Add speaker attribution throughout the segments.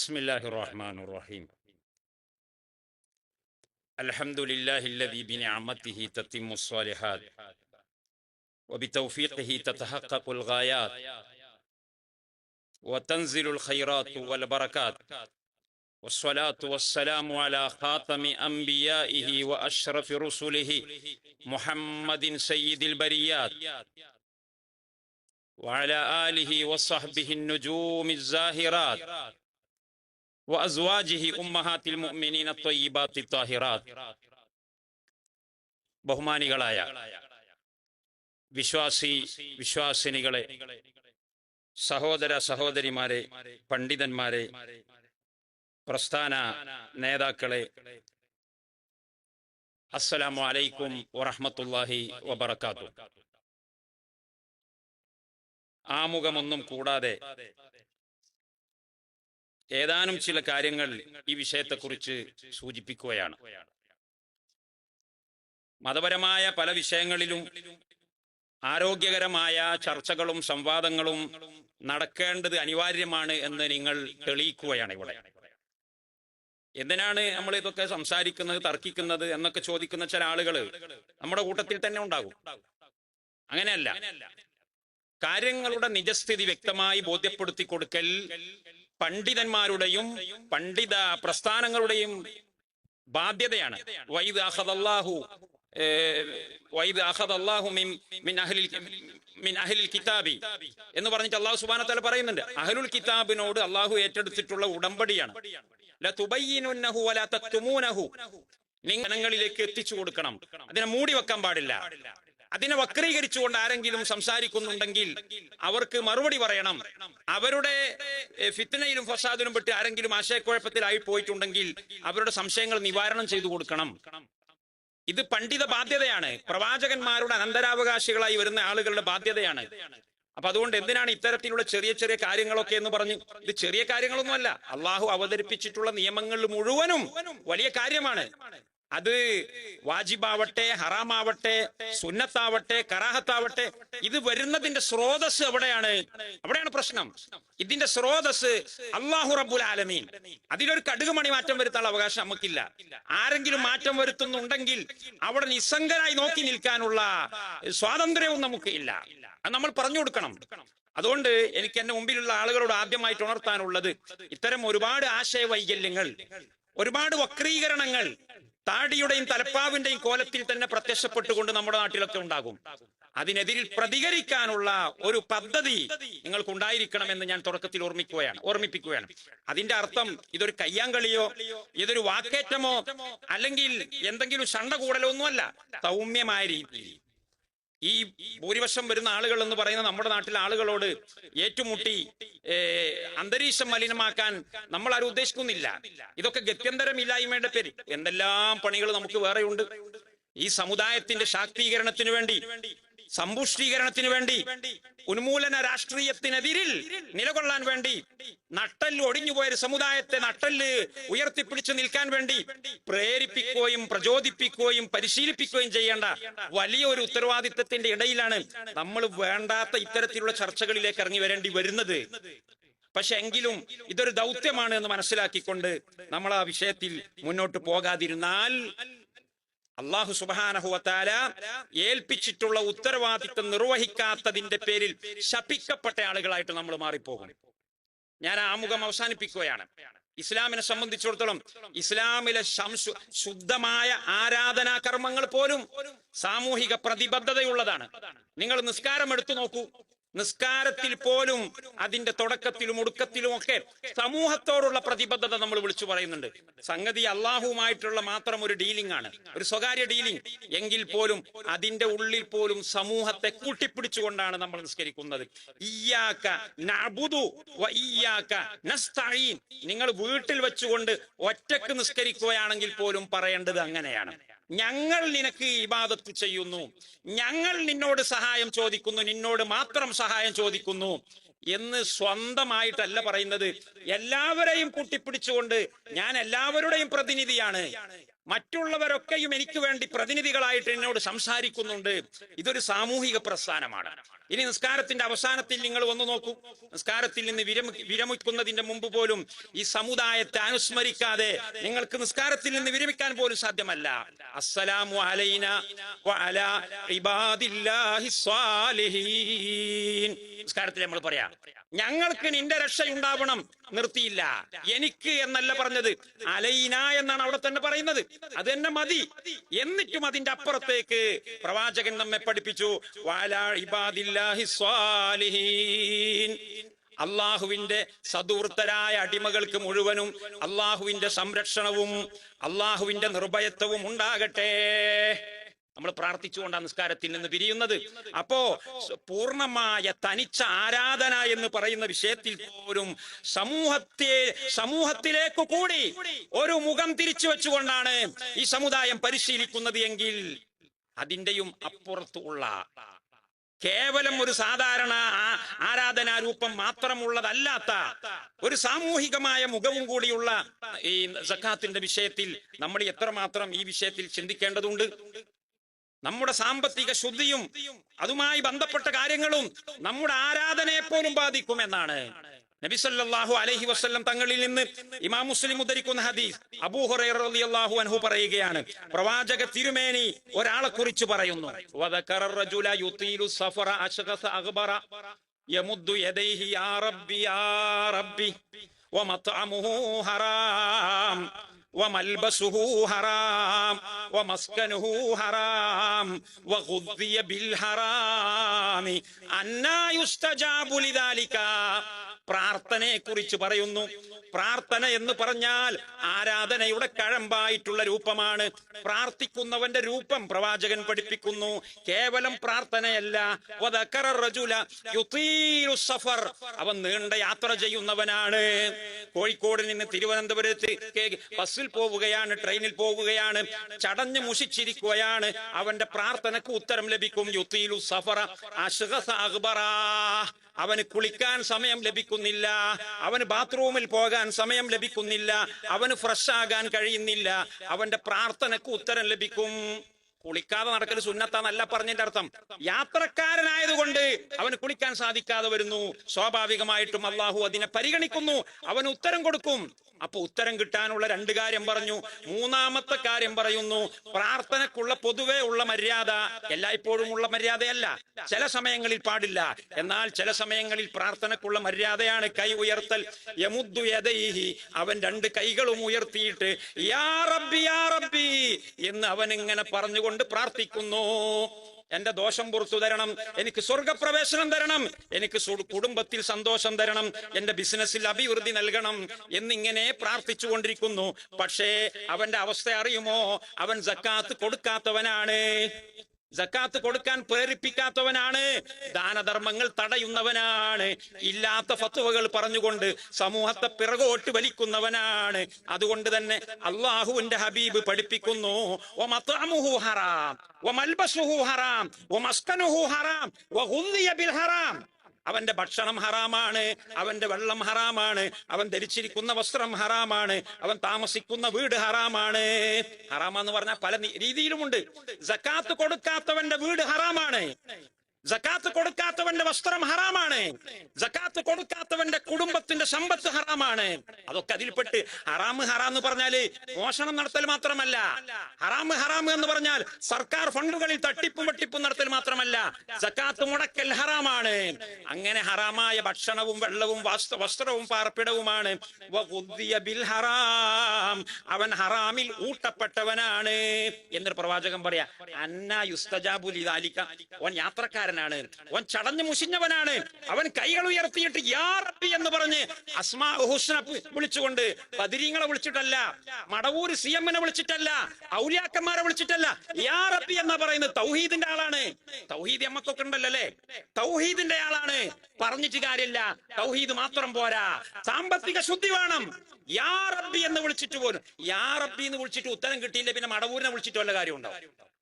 Speaker 1: بسم الله الرحمن الرحيم. الحمد لله الذي بنعمته تتم الصالحات وبتوفيقه تتحقق الغايات وتنزل الخيرات والبركات والصلاة والسلام على خاتم أنبيائه وأشرف رسله محمد سيد البريات وعلى آله وصحبه النجوم الزاهرات. ബഹുമാനികളായ വിശ്വാസി വിശ്വാസിനികളെ സഹോദര സഹോദരിമാരെ പണ്ഡിതന്മാരെ പ്രസ്ഥാന നേതാക്കളെ അസ്സലാമു അലൈക്കും വറഹ്മത്തുള്ളാഹി വബർക്കാത്തു ആമുഖമൊന്നും കൂടാതെ ഏതാനും ചില കാര്യങ്ങൾ ഈ വിഷയത്തെക്കുറിച്ച് സൂചിപ്പിക്കുകയാണ്. മതപരമായ പല വിഷയങ്ങളിലും ആരോഗ്യകരമായ ചർച്ചകളും സംവാദങ്ങളും നടക്കേണ്ടത് അനിവാര്യമാണ് എന്ന് നിങ്ങൾ തെളിയിക്കുകയാണ് ഇവിടെ. എന്തിനാണ് നമ്മൾ ഇതൊക്കെ സംസാരിക്കുന്നത് തർക്കിക്കുന്നത് എന്നൊക്കെ ചോദിക്കുന്ന ചില ആളുകൾ നമ്മുടെ കൂട്ടത്തിൽ തന്നെ ഉണ്ടാകും. അങ്ങനെയല്ല. കാര്യങ്ങളുടെ നിജസ്ഥിതി വ്യക്തമായി ബോധ്യപ്പെടുത്തി കൊടുക്കൽ പണ്ഡിതന്മാരുടെയും പണ്ഡിത പ്രസ്ഥാനങ്ങളുടെയും ബാധ്യതയാണ്. വൈദ് അഹദല്ലാഹു വൈദ് അഹദല്ലാഹു മിൻ അഹ്ലിൽ മിൻ അഹ്ലിൽ കിതാബി എന്ന് പറഞ്ഞിട്ട് അള്ളാഹു സുബാന പറയുന്നുണ്ട്. അഹ്ലുൽ കിതാബിനോട് അള്ളാഹു ഏറ്റെടുത്തിട്ടുള്ള ഉടമ്പടിയാണ്. നിങ്ങൾ ജനങ്ങളിലേക്ക് എത്തിച്ചു കൊടുക്കണം. അതിനെ മൂടി വെക്കാൻ പാടില്ല. അതിനെ വക്രീകരിച്ചുകൊണ്ട് ആരെങ്കിലും സംസാരിക്കുന്നുണ്ടെങ്കിൽ അവർക്ക് മറുപടി പറയണം. അവരുടെ ഫിത്തനയിലും ഫസാദിലും പെട്ട് ആരെങ്കിലും ആശയക്കുഴപ്പത്തിലായി പോയിട്ടുണ്ടെങ്കിൽ അവരുടെ സംശയങ്ങൾ നിവാരണം ചെയ്തു കൊടുക്കണം. ഇത് പണ്ഡിത ബാധ്യതയാണ്. പ്രവാചകന്മാരുടെ അനന്തരാവകാശികളായി വരുന്ന ആളുകളുടെ ബാധ്യതയാണ്. അപ്പൊ അതുകൊണ്ട് എന്തിനാണ് ഇത്തരത്തിലുള്ള ചെറിയ ചെറിയ കാര്യങ്ങളൊക്കെ എന്ന് പറഞ്ഞു ഇത് ചെറിയ കാര്യങ്ങളൊന്നുമല്ല. അള്ളാഹു അവതരിപ്പിച്ചിട്ടുള്ള നിയമങ്ങൾ മുഴുവനും വലിയ കാര്യമാണ്. അത് വാജിബാവട്ടെ ഹറാമാവട്ടെ സുന്നത്താവട്ടെ കറാഹത്താവട്ടെ ഇത് വരുന്നതിന്റെ സ്രോതസ് എവിടെയാണ്? അവിടെയാണ് പ്രശ്നം. ഇതിന്റെ സ്രോതസ് അള്ളാഹു റബ്ബുൽ ആലമീൻ. അതിലൊരു കടുക് മണി മാറ്റം വരുത്താനുള്ള അവകാശം നമുക്കില്ല. ആരെങ്കിലും മാറ്റം വരുത്തുന്നുണ്ടെങ്കിൽ അവിടെ നിസ്സംഗരായി നോക്കി നിൽക്കാനുള്ള സ്വാതന്ത്ര്യവും നമുക്ക് ഇല്ല. അത് നമ്മൾ പറഞ്ഞു കൊടുക്കണം. അതുകൊണ്ട് എനിക്ക് എന്റെ മുമ്പിലുള്ള ആളുകളോട് ആദ്യമായിട്ട് ഉണർത്താനുള്ളത് ഇത്തരം ഒരുപാട് ആശയ വൈകല്യങ്ങൾ ഒരുപാട് വക്രീകരണങ്ങൾ താടിയുടെയും തലപ്പാവിന്റെയും കോലത്തിൽ തന്നെ പ്രത്യക്ഷപ്പെട്ടുകൊണ്ട് നമ്മുടെ നാട്ടിലൊക്കെ ഉണ്ടാകും. അതിനെതിരിൽ പ്രതികരിക്കാനുള്ള ഒരു പദ്ധതി നിങ്ങൾക്ക് ഉണ്ടായിരിക്കണമെന്ന് ഞാൻ തുടക്കത്തിൽ ഓർമ്മിക്കുകയാണ് ഓർമ്മിപ്പിക്കുകയാണ്. അതിന്റെ അർത്ഥം ഇതൊരു കയ്യാങ്കളിയോ ഇതൊരു വാക്കേറ്റമോ അല്ലെങ്കിൽ എന്തെങ്കിലും ശണ്ട കൂടലോ ഒന്നുമല്ല. സൗമ്യമായ രീതിയിൽ. ഈ ഭൂരിപക്ഷം വരുന്ന ആളുകൾ എന്ന് പറയുന്ന നമ്മുടെ നാട്ടിലെ ആളുകളോട് ഏറ്റുമുട്ടി അന്തരീക്ഷം മലിനമാക്കാൻ നമ്മൾ ആരും ഉദ്ദേശിക്കുന്നില്ല. ഇതൊക്കെ ഗത്യന്തരമില്ലായ്മയുടെ പേര്. എന്തെല്ലാം പണികൾ നമുക്ക് വേറെയുണ്ട്? ഈ സമുദായത്തിന്റെ ശാക്തീകരണത്തിന് വേണ്ടി സമ്പുഷ്ടീകരണത്തിന് വേണ്ടി ഉന്മൂലന രാഷ്ട്രീയത്തിനെതിരിൽ നിലകൊള്ളാൻ വേണ്ടി നട്ടൽ ഒടിഞ്ഞുപോയ ഒരു സമുദായത്തെ നട്ടൽ ഉയർത്തിപ്പിടിച്ചു നിൽക്കാൻ വേണ്ടി പ്രേരിപ്പിക്കുകയും പ്രചോദിപ്പിക്കുകയും പരിശീലിപ്പിക്കുകയും ചെയ്യേണ്ട വലിയ ഒരു ഉത്തരവാദിത്തത്തിന്റെ ഇടയിലാണ് നമ്മൾ വേണ്ടാത്ത ഇത്തരത്തിലുള്ള ചർച്ചകളിലേക്ക് ഇറങ്ങി വരേണ്ടി വരുന്നത്. പക്ഷെ എങ്കിലും ഇതൊരു ദൗത്യമാണ് എന്ന് മനസ്സിലാക്കിക്കൊണ്ട് നമ്മൾ ആ വിഷയത്തിൽ മുന്നോട്ട് പോകാതിരുന്നാൽ അള്ളാഹു സുബാനഹുവത്താല ഏൽപ്പിച്ചിട്ടുള്ള ഉത്തരവാദിത്വം നിർവഹിക്കാത്തതിന്റെ പേരിൽ ശപിക്കപ്പെട്ട ആളുകളായിട്ട് നമ്മൾ മാറിപ്പോകും. ഞാൻ ആമുഖം അവസാനിപ്പിക്കുകയാണ്. ഇസ്ലാമിനെ സംബന്ധിച്ചിടത്തോളം ഇസ്ലാമിലെ ശുദ്ധമായ ആരാധനാ കർമ്മങ്ങൾ പോലും സാമൂഹിക പ്രതിബദ്ധതയുള്ളതാണ്. നിങ്ങൾ നിസ്കാരം എടുത്തു നോക്കൂ. നിസ്കാരത്തിൽ പോലും അതിന്റെ തുടക്കത്തിലും ഒടുക്കത്തിലും ഒക്കെ സമൂഹത്തോടുള്ള പ്രതിബദ്ധത നമ്മൾ വിളിച്ചു പറയുന്നുണ്ട്. സംഗതി അള്ളാഹുവുമായിട്ടുള്ള മാത്രം ഒരു ഡീലിംഗ് ആണ്. ഒരു സ്വകാര്യ ഡീലിംഗ് എങ്കിൽ പോലും അതിന്റെ ഉള്ളിൽ പോലും സമൂഹത്തെ കൂട്ടിപ്പിടിച്ചുകൊണ്ടാണ് നമ്മൾ നിസ്കരിക്കുന്നത്. നിങ്ങൾ വീട്ടിൽ വെച്ചുകൊണ്ട് ഒറ്റയ്ക്ക് നിസ്കരിക്കുകയാണെങ്കിൽ പോലും പറയേണ്ടത് അങ്ങനെയാണ്. ഞങ്ങൾ നിനക്ക് ഇബാദത്ത് ചെയ്യുന്നു. ഞങ്ങൾ നിന്നോട് സഹായം ചോദിക്കുന്നു. നിന്നോട് മാത്രം സഹായം ചോദിക്കുന്നു എന്ന് സ്വന്തമായിട്ടല്ല പറയുന്നത്. എല്ലാവരെയും കൂട്ടിപ്പിടിച്ചുകൊണ്ട് ഞാൻ എല്ലാവരുടെയും പ്രതിനിധിയാണ്. മറ്റുള്ളവരൊക്കെയും എനിക്ക് വേണ്ടി പ്രതിനിധികളായിട്ട് എന്നോട് സംസാരിക്കുന്നുണ്ട്. ഇതൊരു സാമൂഹിക പ്രസ്ഥാനമാണ്. ഇനി നിസ്കാരത്തിന്റെ അവസാനത്തിൽ നിങ്ങൾ വന്നു നോക്കൂ. നിസ്കാരത്തിൽ നിന്ന് വിരമി വിരമിക്കുന്നതിന്റെ മുമ്പ് പോലും ഈ സമുദായത്തെ അനുസ്മരിക്കാതെ നിങ്ങൾക്ക് നിസ്കാരത്തിൽ നിന്ന് വിരമിക്കാൻ പോലും സാധ്യമല്ല. അസ്സലാമു അലൈന ഇബാദില്ലാഹി സ്വാലിഹീൻ. നിസ്കാരത്തിൽ നമ്മൾ പറയാം ഞങ്ങൾക്ക് നിന്റെ രക്ഷയുണ്ടാവണം നിർത്തിയില്ല. എനിക്ക് എന്നല്ല പറഞ്ഞത് അലൈന എന്നാണ് അവിടെ തന്നെ പറയുന്നത്. അത് തന്നെ മതി. എന്നിട്ടും അതിന്റെ അപ്പുറത്തേക്ക് പ്രവാചകൻ നമ്മെ പഠിപ്പിച്ചു വാലാ സ്വാലിഹീൻ അള്ളാഹുവിന്റെ സദൂർത്തരായ അടിമകൾക്ക് മുഴുവനും അള്ളാഹുവിന്റെ സംരക്ഷണവും അള്ളാഹുവിന്റെ നിർഭയത്വവും ഉണ്ടാകട്ടെ. നമ്മൾ പ്രാർത്ഥിച്ചുകൊണ്ടാണ് നിസ്കാരത്തിൽ നിന്ന് പിരിയുന്നത്. അപ്പോ പൂർണമായ തനിച്ച ആരാധന എന്ന് പറയുന്ന വിഷയത്തിൽ പോലും സമൂഹത്തെ സമൂഹത്തിലേക്ക് കൂടി ഒരു മുഖം തിരിച്ചു വെച്ചുകൊണ്ടാണ് ഈ സമുദായം പരിശീലിക്കുന്നത് എങ്കിൽ അതിന്റെയും അപ്പുറത്തുള്ള കേവലം ഒരു സാധാരണ ആരാധനാരൂപം മാത്രമുള്ളതല്ലാത്ത ഒരു സാമൂഹികമായ മുഖവും കൂടിയുള്ള ഈ സക്കാത്തിന്റെ വിഷയത്തിൽ നമ്മൾ എത്രമാത്രം ഈ വിഷയത്തിൽ ചിന്തിക്കേണ്ടതുണ്ട്? നമ്മുടെ സാമ്പത്തിക ശുദ്ധിയും അതുമായി ബന്ധപ്പെട്ട കാര്യങ്ങളും നമ്മുടെ ആരാധനയെ പോലും ബാധിക്കുമെന്നാണ്. നബി സല്ലല്ലാഹു അലൈഹി വസല്ലം തങ്ങളിൽ നിന്ന് ഇമാം മുസ്ലിം ഉദ്ധരിക്കുന്ന ഹദീസ് അബൂ ഹുറൈറ റളിയല്ലാഹു അൻഹു പറയുകയാണ്. പ്രവാചക തിരുമേനി ഒരാളെ കുറിച്ച് പറയുന്നു. വദക്കറ റജുല യുതീലു സഫറ യമുദ്ദു യദൈഹി യാ യാ റബ്ബി ഹറാം. وملبسه حرام ومسكنه حرام وغذي بالحرام أنا يستجاب لذلك പ്രാർത്ഥനയെ കുറിച്ച് പറയുന്നു പ്രാർത്ഥന എന്ന് പറഞ്ഞാൽ ആരാധനയുടെ കഴമ്പായിട്ടുള്ള രൂപമാണ് പ്രാർത്ഥിക്കുന്നവന്റെ രൂപം പ്രവാചകൻ പഠിപ്പിക്കുന്നു കേവലം പ്രാർത്ഥനയല്ല വദക്കറ റജുല യുതീലു സഫർ അവൻ നീണ്ട യാത്ര ചെയ്യുന്നവനാണ് കോഴിക്കോട് നിന്ന് തിരുവനന്തപുരത്ത് കേ- ബസ്സിൽ പോവുകയാണ് ട്രെയിനിൽ പോവുകയാണ് ചടഞ്ഞ് മുഷിച്ചിരിക്കുകയാണ്. അവന്റെ പ്രാർത്ഥനക്ക് ഉത്തരം ലഭിക്കും. യുത്തീലു സഫറ അക്ബറാ. അവന് കുളിക്കാൻ സമയം ലഭിക്കുന്നില്ല. അവന് ബാത്റൂമിൽ പോകാൻ സമയം ലഭിക്കുന്നില്ല. അവന് ഫ്രഷ് ആകാൻ കഴിയുന്നില്ല. അവന്റെ പ്രാർത്ഥനക്ക് ഉത്തരം ലഭിക്കും. കുളിക്കാതെ നടക്കൽ സുന്നത്താന്നല്ല പറഞ്ഞതിന്റെ അർത്ഥം. യാത്രക്കാരനായതുകൊണ്ട് അവന് കുളിക്കാൻ സാധിക്കാതെ വരുന്നു. സ്വാഭാവികമായിട്ടും അള്ളാഹു അതിനെ പരിഗണിക്കുന്നു. അവന് ഉത്തരം കൊടുക്കും. അപ്പൊ ഉത്തരം കിട്ടാനുള്ള രണ്ട് കാര്യം പറഞ്ഞു. മൂന്നാമത്തെ കാര്യം പറയുന്നു പ്രാർത്ഥനക്കുള്ള പൊതുവെ ഉള്ള മര്യാദ എല്ലായ്പ്പോഴും ഉള്ള മര്യാദയല്ല. ചില സമയങ്ങളിൽ പാടില്ല. എന്നാൽ ചില സമയങ്ങളിൽ പ്രാർത്ഥനക്കുള്ള മര്യാദയാണ്. കൈ ഉയർത്തൽ. യമുദ്ദു യദൈഹി. അവൻ രണ്ട് കൈകളും ഉയർത്തിയിട്ട് യാ റബ്ബി യാ റബ്ബി എന്ന് അവൻ ഇങ്ങനെ പറഞ്ഞുകൊണ്ട് പ്രാർത്ഥിക്കുന്നു. എന്റെ ദോഷം പുറത്തു തരണം. എനിക്ക് സ്വർഗപ്രവേശനം തരണം. എനിക്ക് കുടുംബത്തിൽ സന്തോഷം തരണം. എന്റെ ബിസിനസ്സിൽ അഭിവൃദ്ധി നൽകണം എന്നിങ്ങനെ പ്രാർത്ഥിച്ചു കൊണ്ടിരിക്കുന്നു പക്ഷേ അവന്റെ അവസ്ഥ അറിയുമോ? അവൻ ജക്കാത്ത് കൊടുക്കാത്തവനാണ്. ജക്കാത്ത് കൊടുക്കാൻ പ്രേരിപ്പിക്കാത്തവനാണ്. ദാനധർമ്മങ്ങൾ തടയുന്നവനാണ്. ഇല്ലാത്ത ഫത്തുവകൾ പറഞ്ഞുകൊണ്ട് സമൂഹത്തെ പിറകോട്ട് വലിക്കുന്നവനാണ്. അതുകൊണ്ട് തന്നെ അള്ളാഹുവിന്റെ ഹബീബ് പഠിപ്പിക്കുന്നു. "വമത്അമുഹു ഹറാം. ഹറാം. ഹറാം. ഹറാം. അവന്റെ ഭക്ഷണം ഹറാമാണ് അവന്റെ വെള്ളം ഹറാമാണ് അവൻ ധരിച്ചിരിക്കുന്ന വസ്ത്രം ഹറാമാണ് അവൻ താമസിക്കുന്ന വീട് ഹറാമാണ്. ഹറാമെന്ന് പറഞ്ഞാൽ പല രീതിയിലുമുണ്ട്. ജക്കാത്ത് കൊടുക്കാത്തവന്റെ വീട് ഹറാമാണ്. ജക്കാത്ത് കൊടുക്കാത്തവന്റെ വസ്ത്രം ഹറാമാണ്. ജക്കാത്ത് കൊടുക്കാത്തവന്റെ കുടുംബത്തിന്റെ സമ്പത്ത് ഹറാമാണ്. അതൊക്കെ അതിൽപ്പെട്ട് ഹറാമ് ഹറാം എന്ന് പറഞ്ഞാൽ മോഷണം നടത്തൽ മാത്രമല്ല. ഹറാമ് ഹറാം എന്ന് പറഞ്ഞാൽ സർക്കാർ ഫണ്ടുകളിൽ തട്ടിപ്പും വെട്ടിപ്പും നടത്തൽ മാത്രമല്ല. ജക്കാത്ത് മുടക്കൽ ഹറാമാണ്. അങ്ങനെ ഹറാമായ ഭക്ഷണവും വെള്ളവും വസ്ത്രവും പാർപ്പിടവുമാണ്. ബിൽ ഹറാം. അവൻ ഹറാമിൽ ഊട്ടപ്പെട്ടവനാണ്. എന്നൊരു പ്രവാചകൻ പറയാ അന്ന യുസ്തജാബുലി ഓൻ യാത്രക്കാരനാണ് അവൻ ചടഞ്ഞു മുഷിഞ്ഞവനാണ്. അവൻ കൈകൾ ഉയർത്തിയിട്ട് യാ എന്ന് പറഞ്ഞ് അസ്മാ ഹുസ്ന വിളിച്ചുകൊണ്ട് പതിരിങ്ങളെ വിളിച്ചിട്ടല്ല മടവൂർ സി എമ്മിനെ വിളിച്ചിട്ടല്ല ഔലിയാക്കന്മാരെ വിളിച്ചിട്ടല്ല യാ റബ്ബി എന്നാ പറയുന്നത് തൗഹീദിന്റെ ആളാണ്. തൗഹീദ് നമ്മക്കൊക്കെ ഉണ്ടല്ലോ തൗഹീദിന്റെ ആളാണ്. പറഞ്ഞിട്ട് കാര്യമില്ല. തൗഹീദ് മാത്രം പോരാ. സാമ്പത്തിക ശുദ്ധി വേണം. യാ എന്ന് വിളിച്ചിട്ട് പോലും യാ എന്ന് വിളിച്ചിട്ട് ഉത്തരം കിട്ടിയില്ല പിന്നെ മടവൂരിനെ വിളിച്ചിട്ട് വല്ല കാര്യമുണ്ടോ?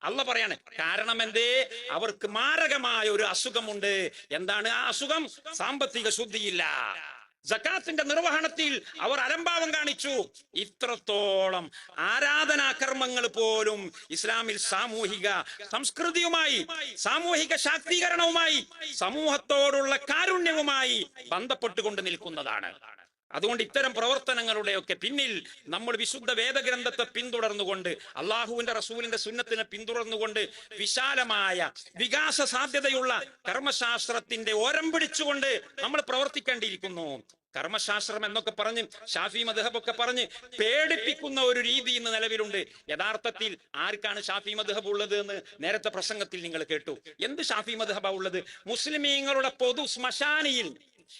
Speaker 1: അല്ല പറയാണ് കാരണം എന്തേ അവർക്ക് മാരകമായ ഒരു അസുഖമുണ്ട്. എന്താണ് ആ അസുഖം? സാമ്പത്തിക ശുദ്ധിയില്ല. ജക്കാത്തിന്റെ നിർവഹണത്തിൽ അവർ അലംഭാവം കാണിച്ചു. ഇത്രത്തോളം ആരാധനാകർമ്മങ്ങൾ പോലും ഇസ്ലാമിൽ സാമൂഹിക സംസ്കൃതിയുമായി സാമൂഹിക ശാക്തീകരണവുമായി സമൂഹത്തോടുള്ള കാരുണ്യവുമായി ബന്ധപ്പെട്ടുകൊണ്ട് നിൽക്കുന്നതാണ്. അതുകൊണ്ട് ഇത്തരം പ്രവർത്തനങ്ങളുടെയൊക്കെ പിന്നിൽ നമ്മൾ വിശുദ്ധ വേദഗ്രന്ഥത്തെ പിന്തുടർന്നുകൊണ്ട് അള്ളാഹുവിന്റെ റസൂലിന്റെ സുന്നത്തിനെ പിന്തുടർന്നുകൊണ്ട് വിശാലമായ വികാസ സാധ്യതയുള്ള കർമ്മശാസ്ത്രത്തിന്റെ ഓരം പിടിച്ചുകൊണ്ട് നമ്മൾ പ്രവർത്തിക്കേണ്ടിയിരിക്കുന്നു. കർമ്മശാസ്ത്രം എന്നൊക്കെ പറഞ്ഞ് ഷാഫി മധബൊക്കെ പറഞ്ഞ് പേടിപ്പിക്കുന്ന ഒരു രീതി ഇന്ന് നിലവിലുണ്ട്. യഥാർത്ഥത്തിൽ ആർക്കാണ് ഷാഫി മധബ് ഉള്ളത് എന്ന് നേരത്തെ പ്രസംഗത്തിൽ നിങ്ങൾ കേട്ടു. എന്ത് ഷാഫി മധബ ഉള്ളത്? മുസ്ലിമീങ്ങളുടെ പൊതു ശ്മശാനിയിൽ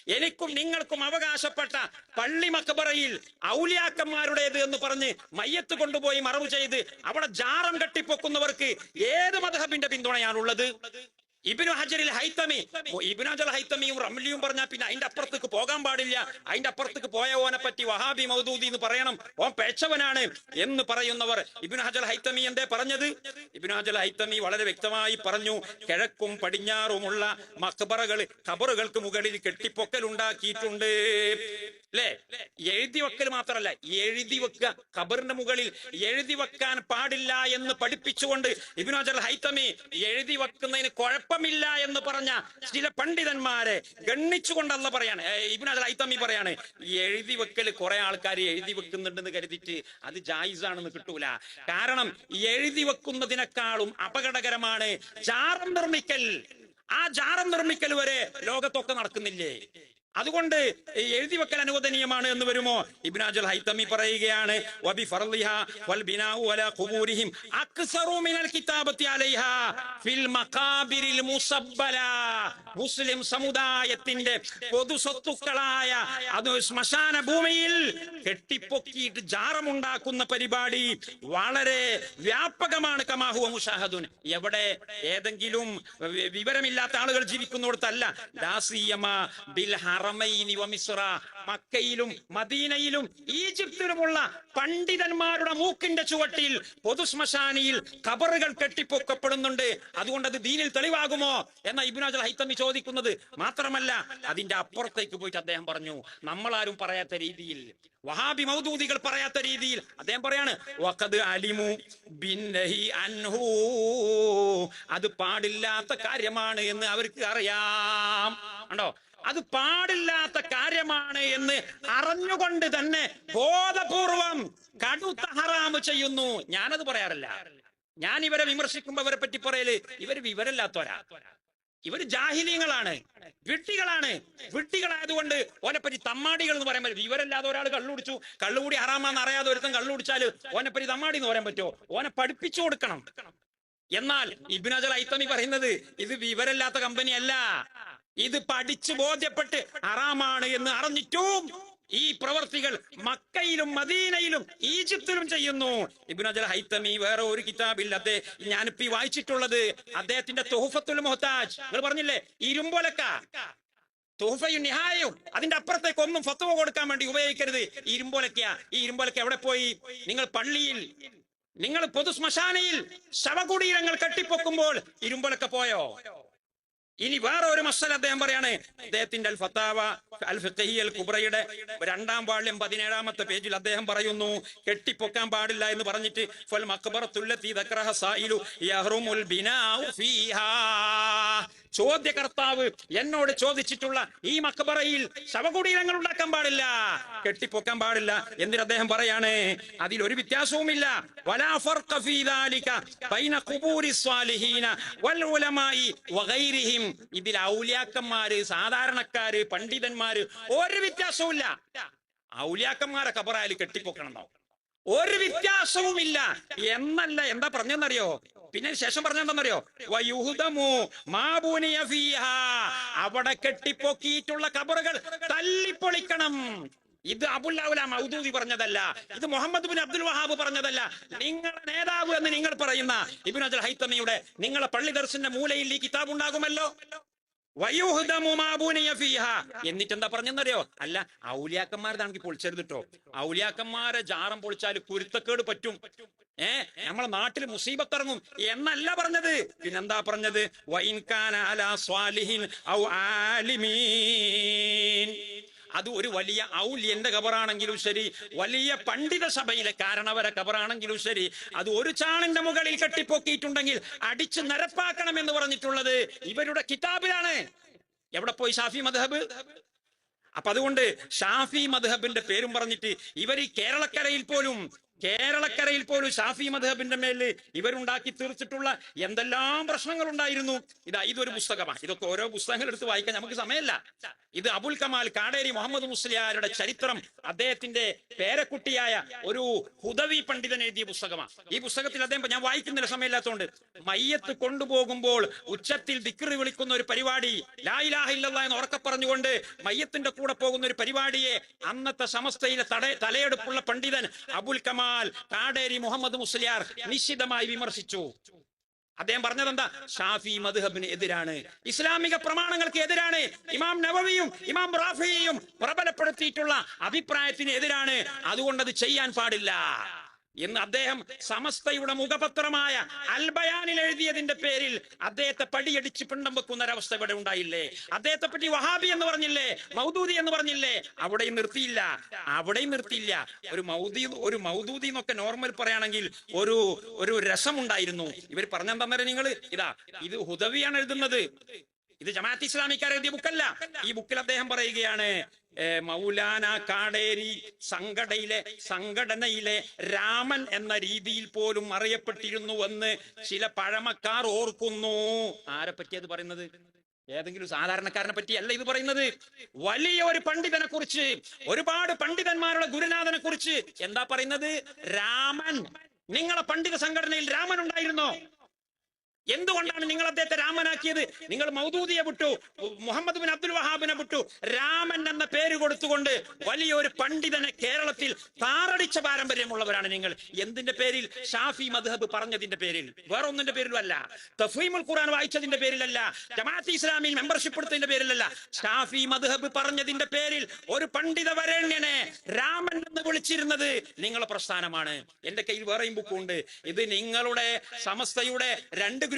Speaker 1: എനിക്കും നിങ്ങൾക്കും അവകാശപ്പെട്ട പള്ളി മക്കബറയിൽ ഔലിയാക്കന്മാരുടേത് എന്ന് പറഞ്ഞ് മയ്യത്ത് കൊണ്ടുപോയി മറവ് ചെയ്ത് അവിടെ ജാറം കെട്ടിപ്പൊക്കുന്നവർക്ക് ഏത് മധബിന്റെ പിന്തുണയാണുള്ളത്? ഇബിനു ഹജറിൽ ഹൈത്തമി. ഇബിനു ഹജർ ഹൈത്തമിയും റംലിയും പറഞ്ഞാൽ പിന്നെ അതിന്റെ അപ്പുറത്തേക്ക് പോകാൻ പാടില്ല. അതിന്റെ അപ്പുറത്തേക്ക് പോയ ഓനെ പറ്റി വഹാബി മൗദൂദി എന്ന് പറയണം. ഓൻ പേച്ചവനാണ് എന്ന് പറയുന്നവർ. ഇബിനു ഹജർ ഹൈത്തമി എന്തേ പറഞ്ഞത്? ഇബിനു ഹജർ ഹൈത്തമി വളരെ വ്യക്തമായി പറഞ്ഞു കിഴക്കും പടിഞ്ഞാറുമുള്ള മക്ബറകൾ ഖബറുകൾക്ക് മുകളിൽ കെട്ടിപ്പൊക്കൽ ഉണ്ടാക്കിയിട്ടുണ്ട്. അല്ലേ എഴുതി വെക്കൽ മാത്രമല്ല എഴുതി വെക്കുക ഖബറിന്റെ മുകളിൽ എഴുതി വെക്കാൻ പാടില്ല എന്ന് പഠിപ്പിച്ചുകൊണ്ട് ഇബിനു ഹജർ ഹൈത്തമി എഴുതി വെക്കുന്നതിന് കുഴപ്പമില്ല എന്ന് പറഞ്ഞ ചില പണ്ഡിതന്മാരെ ഗണ്ണിച്ചുകൊണ്ടല്ല പറയാണ്. ഏ, ഇബ്നു ഹജർ ഹൈത്തമി പറയാണ് എഴുതി വെക്കൽ കുറെ ആൾക്കാർ എഴുതി വെക്കുന്നുണ്ടെന്ന് കരുതിയിട്ട് അത് ജായിസാണെന്ന് കിട്ടൂല. കാരണം എഴുതി വെക്കുന്നതിനേക്കാളും അപകടകരമാണ് ജാറം നിർമ്മിക്കൽ. ആ ജാറം നിർമ്മിക്കൽ വരെ ലോകത്തൊക്കെ നടക്കുന്നില്ലേ? അതുകൊണ്ട് എഴുതി വെക്കൽ അനുവദനീയമാണ് എന്ന് വരുമോ? ഇബ്നാജുൽ ഹൈത്തമി പറയുകയാണ് വബി വൽ ബിനാഉ വല അക്സറു കിതാബത്തി ഫിൽ മുസബ്ബല. മുസ്ലിം സമുദായത്തിന്റെ പൊതു സ്വത്തുക്കളായ അത് ശ്മശാന ഭൂമിയിൽ കെട്ടിപ്പൊക്കിയിട്ട് ജാറമുണ്ടാക്കുന്ന പരിപാടി വളരെ വ്യാപകമാണ്. കമാഹുവ മുഷാഹദുൻ. എവിടെ ഏതെങ്കിലും വിവരമില്ലാത്ത ആളുകൾ ജീവിക്കുന്നിടത്തല്ല. ലാസിയമ ബിൽ മിസ്ര മക്കയിലും മദീനയിലും ഈജിപ്തിലുമുള്ള പണ്ഡിതന്മാരുടെ മൂക്കിന്റെ ചുവട്ടിൽ പൊതു ശ്മശാനിയിൽ ഖബറുകൾ കെട്ടിപ്പൊക്കപ്പെടുന്നുണ്ട്. അതുകൊണ്ട് അത് ദീനിൽ തെളിവാകുമോ എന്ന ഇബിനാജൽ ഹൈത്തമി ചോദിക്കുന്നത്. മാത്രമല്ല അതിന്റെ അപ്പുറത്തേക്ക് പോയിട്ട് അദ്ദേഹം പറഞ്ഞു നമ്മളാരും പറയാത്ത രീതിയിൽ വഹാബി മൗദൂദികൾ പറയാത്ത രീതിയിൽ അദ്ദേഹം പറയാണ് വഖദ് അലിമു ബിന്നഹി അൻഹു. അത് പാടില്ലാത്ത കാര്യമാണ് എന്ന് അവർക്ക് അറിയാം. ഉണ്ടോ അത് പാടില്ലാത്ത കാര്യമാണ് എന്ന് അറിഞ്ഞുകൊണ്ട് തന്നെ ബോധപൂർവം കടുത്ത ഹറാമ് ചെയ്യുന്നു. ഞാനത് പറയാറില്ല. ഞാൻ ഇവരെ വിമർശിക്കുമ്പോ അവരെ പറ്റി പറയൽ ഇവർ വിവരമില്ലാത്തവരാ. ഇവർ ജാഹിലീങ്ങളാണ്. വിട്ടികളാണ് വിട്ടികളായതുകൊണ്ട് ഓനെപ്പറ്റി തമ്മാടികൾ എന്ന് പറയാൻ പറ്റും വിവരമില്ലാതെ ഒരാൾ കള്ളുടിച്ചു കള്ളുകൂടി ഹറാമാന്ന് അറിയാതെ ഒരുത്തൻ കള്ളുടിച്ചാൽ ഓനെപ്പറ്റി തമ്മാടി എന്ന് പറയാൻ പറ്റുമോ? ഓനെ പഠിപ്പിച്ചു കൊടുക്കണം. എന്നാൽ ഇബിനജൽ ഐത്തമി പറയുന്നത് ഇത് വിവരമില്ലാത്ത കമ്പനിയല്ല ഇത് പഠിച്ചു ബോധ്യപ്പെട്ട് അറാമാണ് എന്ന് അറിഞ്ഞിട്ടും ഈ പ്രവർത്തികൾ മക്കയിലും മദീനയിലും ഈജിപ്തിലും ചെയ്യുന്നു. ഇബ്നുജൽ ഹൈത്തമി വേറെ ഒരു കിതാബിൽ അദ്ദേഹം ഞാനിപ്പോ വായിച്ചിട്ടുള്ളത് അദ്ദേഹത്തിന്റെ തോഹഫത്തുൽ മൊഹത്താജ് നിങ്ങൾ പറഞ്ഞില്ലേ? ഇരുമ്പൊലക്ക. തുഹഫയും നിഹായും അതിന്റെ അപ്പുറത്തേക്ക് ഒന്നും ഫത്തുവ കൊടുക്കാൻ വേണ്ടി ഉപയോഗിക്കരുത്. ഈ ഇരുമ്പൊലക്ക ഈ ഇരുമ്പൊലക്ക എവിടെ പോയി? നിങ്ങൾ പള്ളിയിൽ. നിങ്ങൾ പൊതു ശ്മശാനയിൽ ശവകുടീരങ്ങൾ കെട്ടിപ്പൊക്കുമ്പോൾ ഇരുമ്പൊലക്ക പോയോ? ഇനി വേറെ ഒരു മസല അദ്ദേഹം പറയാണ്. അദ്ദേഹത്തിന്റെ അൽ ഫത്താവ അൽ ഫിഖഹിയൽ കുബ്രയുടെ രണ്ടാം വാള്യം പതിനേഴാമത്തെ പേജിൽ അദ്ദേഹം പറയുന്നു കെട്ടിപ്പൊക്കാൻ പാടില്ല എന്ന് പറഞ്ഞിട്ട് ഫൽ മഖ്ബറത്തുല്ലത്തി ദക്റഹ സായിലു യഹ്റുമുൽ ബിനാഉ ഫീഹാ. ചോദ്യകർത്താവ് എന്നോട് ചോദിച്ചിട്ടുള്ള ഈ മക്കബറയിൽ ശവകുടീരങ്ങൾ ഉണ്ടാക്കാൻ പാടില്ല. കെട്ടിപ്പൊക്കാൻ പാടില്ല എന്നിട്ട് അദ്ദേഹം പറയാണ് അതിൽ ഒരു വ്യത്യാസവുമില്ല. ഇതിൽ ഔലിയാക്കന്മാര് സാധാരണക്കാര് പണ്ഡിതന്മാര് ഒരു വ്യത്യാസവുമില്ല. ഔലിയാക്കന്മാരെ കബറായാലും കെട്ടിപ്പൊക്കണം ഒരു വ്യത്യാസവുമില്ല. എന്നല്ല എന്താ പറഞ്ഞെന്നറിയോ പിന്നെ ശേഷം പറഞ്ഞെന്തെന്നറിയോ വയുഹുദമു മാബൂനിയ ഫീഹ. അവിടെ കെട്ടിപ്പൊക്കിയിട്ടുള്ള കബറുകൾ തല്ലിപ്പൊളിക്കണം ഇത് അബുല്ലാവുല മൗദൂദി പറഞ്ഞതല്ല. ഇത് മുഹമ്മദ് ബിൻ അബ്ദുൽ വഹാബ് പറഞ്ഞതല്ല. നിങ്ങളുടെ നേതാവ് എന്ന് നിങ്ങൾ പറയുന്ന ഇബിൻ അജൽ ഹൈത്തമിയുടെ നിങ്ങളെ പള്ളി ദർശന്റെ മൂലയിൽ ഈ കിതാബ് ഉണ്ടാകുമല്ലോ? എന്നിട്ട് എന്താ പറഞ്ഞെന്നറിയോ? അല്ല ഔലിയാക്കന്മാരതാണെങ്കിൽ പൊളിച്ചരുത് കേട്ടോ ഔലിയാക്കന്മാരെ ജാറം പൊളിച്ചാൽ കുരുത്തക്കേട് പറ്റും. ഏ നമ്മളെ നാട്ടിൽ മുസീബത്ത് ഇറങ്ങും എന്നല്ല പറഞ്ഞത്. പിന്നെന്താ പറഞ്ഞത്? വൈൻകാന അലാ സ്വാലിഹിൻ ഔ ആലിമീൻ. അത് ഒരു വലിയ ഔല്യന്റെ കബറാണെങ്കിലും ശരി വലിയ പണ്ഡിത സഭയിലെ കാരണവര കബറാണെങ്കിലും ശരി അത് ഒരു ചാണിന്റെ മുകളിൽ കെട്ടിപ്പൊക്കിയിട്ടുണ്ടെങ്കിൽ അടിച്ച് നിരപ്പാക്കണമെന്ന് പറഞ്ഞിട്ടുള്ളത് ഇവരുടെ കിതാബിലാണ്. എവിടെ പോയി ഷാഫി മദ്ഹബ്? അപ്പൊ അതുകൊണ്ട് ഷാഫി മദ്ഹബിന്റെ പേരും പറഞ്ഞിട്ട് ഇവർ ഈ കേരളക്കരയിൽ പോലും കേരളക്കരയിൽ പോലും ഷാഫി മദ്ഹബിന്റെ മേലിൽ ഇവരുണ്ടാക്കി തീർച്ചിട്ടുള്ള എന്തെല്ലാം പ്രശ്നങ്ങൾ ഉണ്ടായിരുന്നു ഇതാ ഇതൊരു പുസ്തകമാണ്. ഇതൊക്കെ ഓരോ പുസ്തകങ്ങൾ എടുത്ത് വായിക്കാൻ നമുക്ക് സമയമല്ല. ഇത് അബുൽ കമാൽ കാടേരി മുഹമ്മദ് മുസ്ലിയാരുടെ ചരിത്രം അദ്ദേഹത്തിന്റെ പേരക്കുട്ടിയായ ഒരു ഹുദവി പണ്ഡിതൻ എഴുതിയ പുസ്തകമാണ്. ഈ പുസ്തകത്തിൽ അദ്ദേഹം ഞാൻ വായിക്കുന്നില്ല സമയമില്ലാത്തതുകൊണ്ട് മയ്യത്ത് കൊണ്ടുപോകുമ്പോൾ ഉച്ചത്തിൽ ദിക്റി വിളിക്കുന്ന ഒരു പരിപാടി ലായിലാഹില്ലാ എന്ന് ഉറക്കെ പറഞ്ഞുകൊണ്ട് മയ്യത്തിന്റെ കൂടെ പോകുന്ന ഒരു പരിപാടിയെ അന്നത്തെ സമസ്തയിലെ തട തലയെടുപ്പുള്ള പണ്ഡിതൻ അബുൽ കമാൽ കാടേരി മുഹമ്മദ് മുസ്ലിയാർ നിശ്ചിതമായി വിമർശിച്ചു. അദ്ദേഹം പറഞ്ഞത് എന്താ ഷാഫി മദ്ഹബിന് എതിരാണ്. ഇസ്ലാമിക പ്രമാണങ്ങൾക്ക് എതിരാണ്. ഇമാം നവവിയും ഇമാം റാഫിയും പ്രബലപ്പെടുത്തിയിട്ടുള്ള അഭിപ്രായത്തിന് എതിരാണ്. അതുകൊണ്ട് അത് ചെയ്യാൻ പാടില്ല. എന്ന് അദ്ദേഹം സമസ്തയുടെ മുഖപത്രമായ അൽബയാനിൽ എഴുതിയതിന്റെ പേരിൽ അദ്ദേഹത്തെ പടിയടിച്ച് പിണ്ടം വെക്കുന്ന ഒരവസ്ഥ ഇവിടെ ഉണ്ടായില്ലേ? അദ്ദേഹത്തെ പറ്റി വഹാബി എന്ന് പറഞ്ഞില്ലേ? മൗദൂദി എന്ന് പറഞ്ഞില്ലേ? അവിടെയും നിർത്തിയില്ല. അവിടെയും നിർത്തിയില്ല. ഒരു മൗദി ഒരു മൗദൂദി എന്നൊക്കെ നോർമൽ പറയുകയാണെങ്കിൽ ഒരു ഒരു രസമുണ്ടായിരുന്നു. ഇവർ പറഞ്ഞെന്താ നിങ്ങൾ ഇതാ ഇത് ഹുദവിയാണ് എഴുതുന്നത്. ഇത് ജമാഅത്ത് ഇസ്ലാമിക്കാർ എഴുതിയ ബുക്കല്ല ഈ ബുക്കിൽ അദ്ദേഹം പറയുകയാണ് മൗലാന കാടേരി സംഘടയിലെ സംഘടനയിലെ രാമൻ എന്ന രീതിയിൽ പോലും അറിയപ്പെട്ടിരുന്നുവെന്ന് ചില പഴമക്കാർ ഓർക്കുന്നു. ആരെ പറ്റിയത് പറയുന്നത്? ഏതെങ്കിലും സാധാരണക്കാരനെ പറ്റിയല്ല ഇത് പറയുന്നത്. വലിയ ഒരു പണ്ഡിതനെ കുറിച്ച് ഒരുപാട് പണ്ഡിതന്മാരുടെ ഗുരുനാഥനെ കുറിച്ച് എന്താ പറയുന്നത്? രാമൻ. നിങ്ങളെ പണ്ഡിത സംഘടനയിൽ രാമൻ ഉണ്ടായിരുന്നോ? എന്തുകൊണ്ടാണ് നിങ്ങൾ അദ്ദേഹത്തെ രാമനാക്കിയത്? നിങ്ങൾ മൗദൂദിയെ വിട്ടു മുഹമ്മദ് ബിൻ അബ്ദുൽ വഹാബിനെ വിട്ടു. രാമൻ എന്ന പേര് കൊടുത്തുകൊണ്ട് വലിയൊരു പണ്ഡിതനെ കേരളത്തിൽ താറടിച്ച പാരമ്പര്യമുള്ളവരാണ് നിങ്ങൾ. എന്തിന്റെ പേരിൽ? ഷാഫി മദ്ഹബ് പറഞ്ഞതിന്റെ പേരിൽ. വേറൊന്നിന്റെ പേരിലല്ല തഫീമുൽ ഖുർആൻ വായിച്ചതിന്റെ പേരിലല്ല. ജമാഅത്ത് ഇസ്ലാമിൽ മെമ്പർഷിപ്പ് എടുത്തതിന്റെ പേരിലല്ല. ഷാഫി മദ്ഹബ് പറഞ്ഞതിന്റെ പേരിൽ ഒരു പണ്ഡിത വരേണ്യനെ രാമൻ എന്ന് വിളിച്ചിരുന്നത് നിങ്ങളുടെ പ്രസ്ഥാനമാണ്. എന്റെ കയ്യിൽ വേറെയും ബുക്കുണ്ട് ഇത് നിങ്ങളുടെ സമസ്തയുടെ രണ്ട് ഗ്രൂപ്പും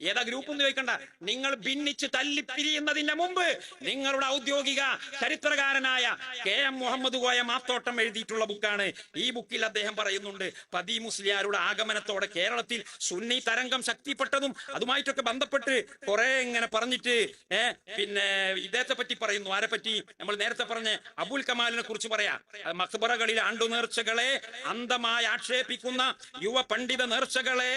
Speaker 1: ഏതാ ഗ്രൂപ്പ് എന്ന് ചോദിക്കണ്ട. നിങ്ങൾ ഭിന്നിച്ച് തല്ലിപ്പിരിയുന്നതിന്റെ മുമ്പ് നിങ്ങളുടെ ഔദ്യോഗിക ചരിത്രകാരനായ കെ എം മുഹമ്മദ് കോയ മാത്തോട്ടം എഴുതിയിട്ടുള്ള ബുക്കാണ്. ഈ ബുക്കിൽ അദ്ദേഹം പറയുന്നുണ്ട് പതി മുസ്ലിയാരുടെ ആഗമനത്തോടെ കേരളത്തിൽ സുന്നി തരംഗം ശക്തിപ്പെട്ടതും അതുമായിട്ടൊക്കെ ബന്ധപ്പെട്ട് കുറെ ഇങ്ങനെ പറഞ്ഞിട്ട് ഏ പിന്നെ ഇദ്ദേഹത്തെ പറ്റി പറയുന്നു. ആരെ പറ്റി? നമ്മൾ നേരത്തെ പറഞ്ഞ അബുൽ കമാലിനെ കുറിച്ച് പറയാം. മക്ബറകളിൽ ആണ്ടു നേർച്ചകളെ അന്ധമായി ആക്ഷേപിക്കുന്ന യുവ പണ്ഡിത നേർച്ചകളെ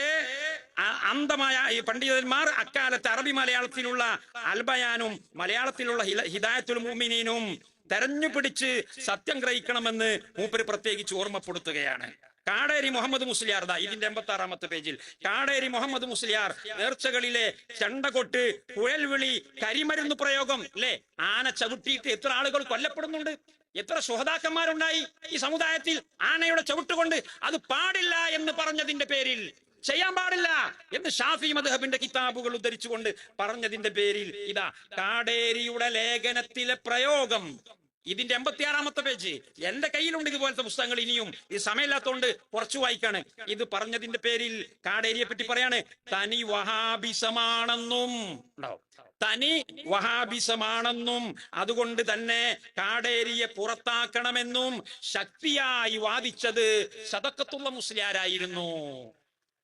Speaker 1: അന്ധമായ ഈ പണ്ഡിതന്മാർ അക്കാലത്ത് അറബി മലയാളത്തിലുള്ള അൽബയാനും മലയാളത്തിലുള്ള ഹിദായത്തുൽ മുഅ്മിനീനും തെരഞ്ഞു പിടിച്ച് സത്യം ഗ്രഹിക്കണമെന്ന് മൂപ്പര് പ്രത്യേകിച്ച് ഓർമ്മപ്പെടുത്തുകയാണ്. കാടേരി മുഹമ്മദ് മുസ്ലിയാർ ദാ ഇതിന്റെ എൺപത്തി ആറാമത്തെ പേജിൽ. കാടേരി മുഹമ്മദ് മുസ്ലിയാർ നേർച്ചകളിലെ ചണ്ടകൊട്ട് കുഴൽവിളി കരിമരുന്ന് പ്രയോഗം അല്ലെ ആന ചവിട്ടിയിട്ട് എത്ര ആളുകൾ കൊല്ലപ്പെടുന്നുണ്ട്? എത്ര സുഹതാക്കന്മാരുണ്ടായി ഈ സമുദായത്തിൽ ആനയുടെ ചവിട്ടുകൊണ്ട് അത് പാടില്ല എന്ന് പറഞ്ഞതിന്റെ പേരിൽ ചെയ്യാൻ പാടില്ല എന്ന് ഷാഫി മദ്ഹബിന്റെ കിതാബുകൾ ഉദ്ധരിച്ചുകൊണ്ട് പറഞ്ഞതിന്റെ പേരിൽ ഇതാ കാടേരിയുടെ ലേഖനത്തിലെ പ്രയോഗം. ഇതിന്റെ എൺപത്തിയാറാമത്തെ പേജ്. എന്റെ കയ്യിലുണ്ട് ഇതുപോലത്തെ പുസ്തകങ്ങൾ ഇനിയും. ഈ സമയമില്ലാത്തതുകൊണ്ട് കുറച്ചു വായിക്കാണ്. ഇത് പറഞ്ഞതിന്റെ പേരിൽ കാടേരിയെ പറ്റി പറയാണ് തനി വഹാബിസമാണെന്നും. ഉണ്ടാവും തനി വഹാബിസമാണെന്നും. അതുകൊണ്ട് തന്നെ കാടേരിയെ പുറത്താക്കണമെന്നും ശക്തിയായി വാദിച്ചത് ശതക്കത്തുള്ള മുസ്ലിയാരായിരുന്നു.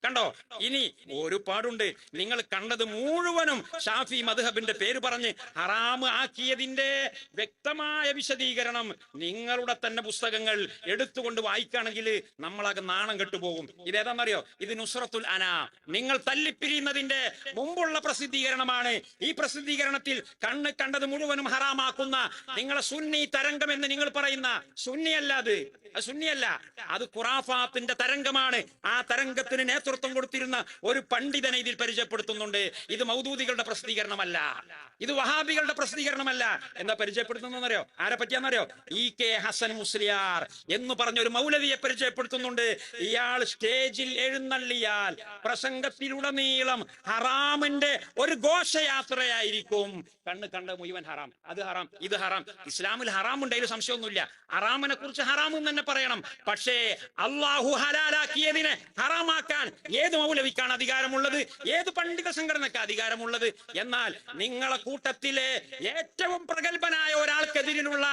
Speaker 1: കണ്ടോ? ഇനി ഒരുപാടുണ്ട്. നിങ്ങൾ കണ്ടത് മുഴുവനും ഷാഫി മധുഹബിന്റെ പേര് പറഞ്ഞ് ഹറാമ് ആക്കിയതിന്റെ വ്യക്തമായ വിശദീകരണം നിങ്ങളുടെ തന്നെ പുസ്തകങ്ങൾ എടുത്തുകൊണ്ട് വായിക്കുകയാണെങ്കിൽ നമ്മളത് നാണം കെട്ടുപോകും. ഇതേതാണെന്നറിയോ ഇത് നുസ്രത്തുൽ അന. നിങ്ങൾ തല്ലിപ്പിരിയുന്നതിന്റെ മുമ്പുള്ള പ്രസിദ്ധീകരണമാണ്. ഈ പ്രസിദ്ധീകരണത്തിൽ കണ്ണ് കണ്ടത് മുഴുവനും ഹറാമാക്കുന്ന നിങ്ങളെ സുന്നി തരംഗം എന്ന് നിങ്ങൾ പറയുന്ന സുന്നിയല്ല അത് സുന്നിയല്ല. അത് ഖുറാഫാത്തിന്റെ തരംഗമാണ്. ആ തരംഗത്തിന് നേതൃത്വം കൊടുത്തിരുന്ന ഒരു പണ്ഡിതനെ ഇതിൽ പരിചയപ്പെടുത്തുന്നുണ്ട്. ഇത് മൗദൂദികളുടെ പ്രസിദ്ധീകരണമല്ല. ഇത് വഹാബികളുടെ പ്രസിദ്ധീകരണമല്ല. എന്താ പരിചയപ്പെടുത്തുന്നറിയോ ആരെ പറ്റിയാന്നറിയോ? ഇ കെ ഹസൻ മുസ്ലിയാർ എന്ന് പറഞ്ഞ ഒരു മൗലവിയെ പരിചയപ്പെടുത്തുന്നുണ്ട്. ഇയാൾ സ്റ്റേജിൽ എഴുന്നള്ളിയാൽ പ്രസംഗത്തിലുടനീളം ഹറാമിന്റെ ഒരു ഘോഷയാത്രയായിരിക്കും. കണ്ണ് കണ്ട മുഴുവൻ ഹറാം. അത് ഹറാം ഇത് ഹറാം. ഇസ്ലാമിൽ ഹറാം ഉണ്ടെങ്കിൽ സംശയമൊന്നുമില്ല. ഹറാമിനെ കുറിച്ച് ഹറാം എന്ന് തന്നെ പറയണം. പക്ഷേ അള്ളാഹു ഹലാലാക്കിയതിനെ ഹറാമാക്കാൻ ഏത് മൗലവിക്കാണ് അധികാരമുള്ളത്? ഏത് പണ്ഡിത സംഘടനക്ക് അധികാരമുള്ളത്? എന്നാൽ നിങ്ങളെ കൂട്ടത്തിലെ ഏറ്റവും പ്രഗത്ഭനായ ഒരാൾക്കെതിരിലുള്ള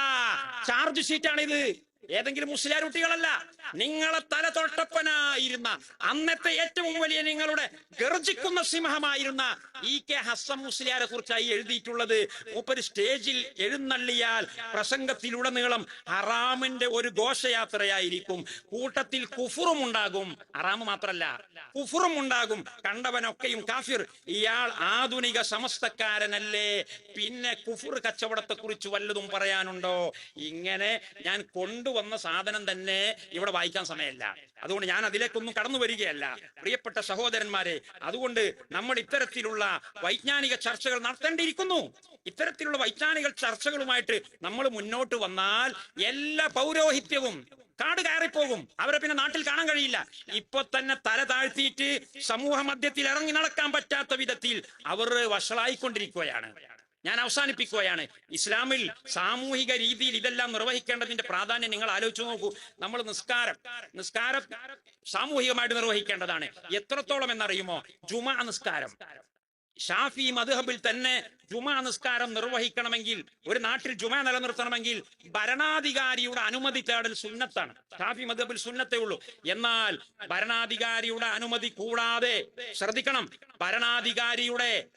Speaker 1: ചാർജ് ഷീറ്റാണിത്. ഏതെങ്കിലും മുസ്ലിം കുട്ടികളല്ല നിങ്ങളെ തല തൊട്ടപ്പനായിരുന്ന അന്നത്തെ ഏറ്റവും വലിയ നിങ്ങളുടെ ഗർജിക്കുന്ന സിംഹമായിരുന്ന ഇ കെ ഹസ്സം മുസ്ലിയാരെ കുറിച്ചായി എഴുതിയിട്ടുള്ളത് മൂപ്പര് സ്റ്റേജിൽ എഴുന്നള്ളിയാൽ പ്രസംഗത്തിലുടനീളം ഹറാമിന്റെ ഒരു ഘോഷയാത്രയായിരിക്കും. കൂട്ടത്തിൽ കുഫുറും ഉണ്ടാകും. ഹറാമ് മാത്രല്ല കുഫുറും ഉണ്ടാകും. കണ്ടവനൊക്കെയും കാഫിർ ഇയാൾ ആധുനിക സമസ്തക്കാരനല്ലേ? പിന്നെ കുഫുർ കച്ചവടത്തെ കുറിച്ച് വല്ലതും പറയാനുണ്ടോ? ഇങ്ങനെ ഞാൻ കൊണ്ടുവന്ന സാധനം തന്നെ ഇവിടെ വായിക്കാൻ സമയമല്ല. അതുകൊണ്ട് ഞാൻ അതിലേക്കൊന്നും കടന്നു വരികയല്ല. പ്രിയപ്പെട്ട സഹോദരന്മാരെ അതുകൊണ്ട് നമ്മൾ ഇത്തരത്തിലുള്ള വൈജ്ഞാനിക ചർച്ചകൾ നടത്തേണ്ടിയിരിക്കുന്നു. ഇത്തരത്തിലുള്ള വൈജ്ഞാനിക ചർച്ചകളുമായിട്ട് നമ്മൾ മുന്നോട്ട് വന്നാൽ എല്ലാ പൗരോഹിത്യവും കാട് കയറിപ്പോകും. അവരെ പിന്നെ നാട്ടിൽ കാണാൻ കഴിയില്ല. ഇപ്പൊ തന്നെ തല താഴ്ത്തിയിട്ട് സമൂഹ മധ്യത്തിൽ ഇറങ്ങി നടക്കാൻ പറ്റാത്ത വിധത്തിൽ അവർ വഷളായിക്കൊണ്ടിരിക്കുകയാണ്. ഞാൻ അവസാനിപ്പിക്കുകയാണ്. ഇസ്ലാമിൽ സാമൂഹിക രീതിയിൽ ഇതെല്ലാം നിർവഹിക്കേണ്ടതിന്റെ പ്രാധാന്യം നിങ്ങൾ ആലോചിച്ചു നോക്കൂ. നമ്മൾ നിസ്കാരം നിസ്കാരം സാമൂഹികമായിട്ട് നിർവഹിക്കേണ്ടതാണ്. എത്രത്തോളം എന്നറിയുമോ? ജുമാ നിസ്കാരം. ഷാഫി മധുഹബിൽ തന്നെ ജുമാ നിസ്കാരം നിർവഹിക്കണമെങ്കിൽ ഒരു നാട്ടിൽ ജുമാ നിലനിർത്തണമെങ്കിൽ ഭരണാധികാരിയുടെ അനുമതി തേടൽ സുന്നത്താണ്. ഷാഫി മധുഹബിൽ സുന്നത്തേ ഉള്ളൂ. എന്നാൽ ഭരണാധികാരിയുടെ അനുമതി കൂടാതെ ശ്രദ്ധിക്കണം ഭരണാധികാരിയുടെ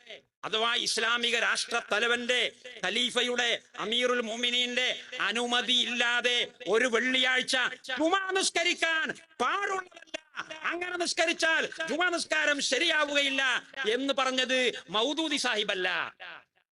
Speaker 1: അഥവാ ഇസ്ലാമിക രാഷ്ട്ര തലവന്റെ ഖലീഫയുടെ അമീറുൽ മോമിനീന്റെ അനുമതി ഇല്ലാതെ ഒരു വെള്ളിയാഴ്ച ജുമാ നിസ്കരിക്കാൻ പാടുള്ളതല്ല. അങ്ങനെ നിസ്കരിച്ചാൽ ജുമാ നിസ്കാരം ശരിയാവുകയില്ല എന്ന് പറഞ്ഞത് മൗദൂദി സാഹിബല്ല.